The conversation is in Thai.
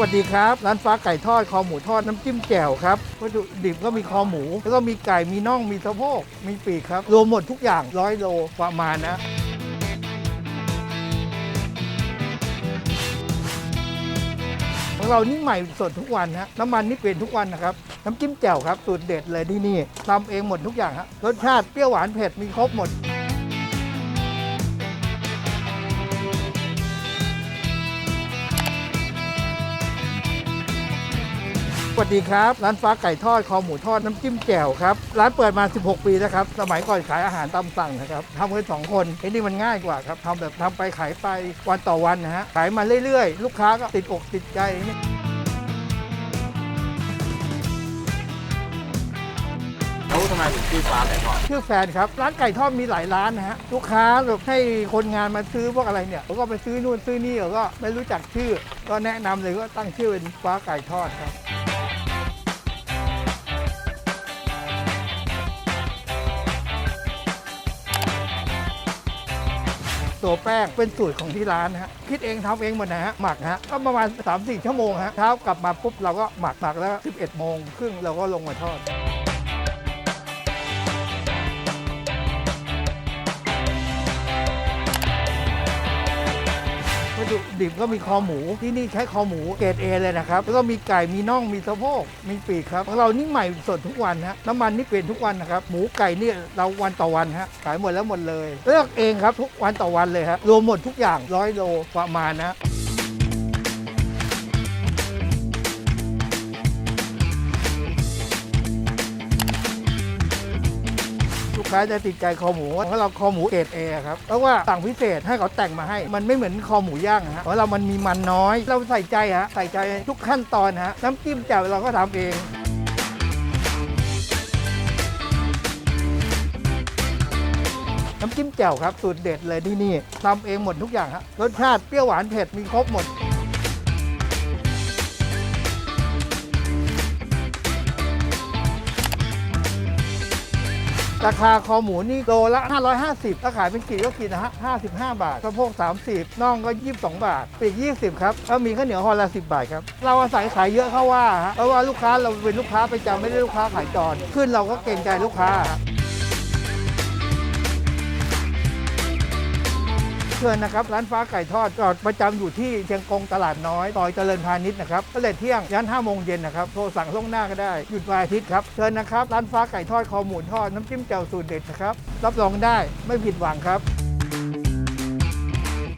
สวัสดีครับ ร้านฟ้าไก่ทอดคอหมูทอดน้ำจิ้มแจ่วครับวัตถุดิบก็มีคอหมู แล้วก็มีไก่มีน่องมีสะโพกมีปีกครับรวมหมดทุกอย่างร้อยโลประมาณนะของเรานี่ใหม่สดทุกวันฮะน้ำมันนี่เปลี่ยนทุกวันนะครับน้ำจิ้มแจ่วครับสูตรเด็ดเลยที่นี่ทำเองหมดทุกอย่างฮะรสชาติเปรี้ยวหวานเผ็ดมีครบหมด สวัสดีครับ ร้านฟ้าไก่ทอดคอหมูทอดน้ำจิ้มแจ่วครับ ร้านเปิดมา 16 ปีแล้วครับ สมัยก่อนขายอาหารตามสั่งนะครับทำกันสองคนไอ้นี่มันง่ายกว่าครับทำแบบทำไปขายไปวันต่อวันนะฮะ ขายมาเรื่อยๆ ลูกค้าก็ติดอกติดใจนี่แล้วทำไมถึงชื่อฟ้าไก่ทอดชื่อแฟนครับ ร้านไก่ทอดมีหลายร้านนะฮะลูกค้าแบบให้คนงานมาซื้อพวกอะไรเนี่ยเขาก็ไปซื้อนู่นซื้อนี่เขาก็ไม่รู้จักชื่อ ก็แนะนำเลยก็ตั้งชื่อเป็นฟ้าไก่ทอดครับ ตัวแป้งเป็นสูตรของที่ร้านนะฮะคิดเองทำเองหมดนะฮะหมักฮะก็ประมาณ 3-4 ชั่วโมงฮะเช้ากลับมาปุ๊บเราก็หมักหมักแล้ว 11 โมงครึ่งเราก็ลงมาทอด ถุดิบก็มีคอหมู ที่นี่ใช้คอหมูเกรดเอเลยนะครับ แล้วก็มีไก่มีน่องมีสะโพกมีปีกครับของเรานี่ใหม่สดทุกวันฮะน้ำมันนี่เปลี่ยนทุกวันนะครับหมูไก่เนี่ยเราวันต่อวันฮะขายหมดแล้วหมดเลย เลือกเองครับทุกวันต่อวันเลยครับรวมหมดทุกอย่างร้อยโลประมาณนะ ค้าจะติดใจคอหมูเพราะเราคอหมูเกรดเอครับเพราะว่าสั่งพิเศษให้เขาแต่งมาให้ มันไม่เหมือนคอหมูย่างฮะเพราะเรามันมีมันน้อย เราใส่ใจฮะใส่ใจทุกขั้นตอนฮะน้ำจิ้มแจ่วเราก็ทำเองน้ำจิ้มแจ่วครับสูตรเด็ดเลยที่นี่ทำเองหมดทุกอย่างฮะรสชาติเปรี้ยวหวานเผ็ดมีครบหมด ราคาคอหมูนี่โลละ 550 ถ้าขายเป็นกีดก็ขีดนะฮะ 55 บาท สะโพก 30 น่องก็ 22 บาท ปีก 20 ครับแล้วมีข้าวเหนียวห่อละ 10 บาทครับ เราอาศัยขายเยอะเข้าว่าฮะ เพราะว่าลูกค้าเราเป็นลูกค้าประจำไม่ได้ลูกค้าขายจร ขึ้นเราก็เกรงใจลูกค้า เชิญนะครับ ร้านฟ้าไก่ทอดจอดประจำอยู่ที่เชียงกงตลาดน้อยซอยเจริญพาณิชย์นะครับตั้งแต่เที่ยงยันห้าโมงเย็นนะครับ โทรสั่งล่วงหน้าก็ได้ หยุดวันอาทิตย์ครับ เชิญนะครับ ร้านฟ้าไก่ทอดคอหมูทอด น้ำจิ้มแจ่วสูตรเด็ดนะครับ รับรองได้ไม่ผิดหวังครับ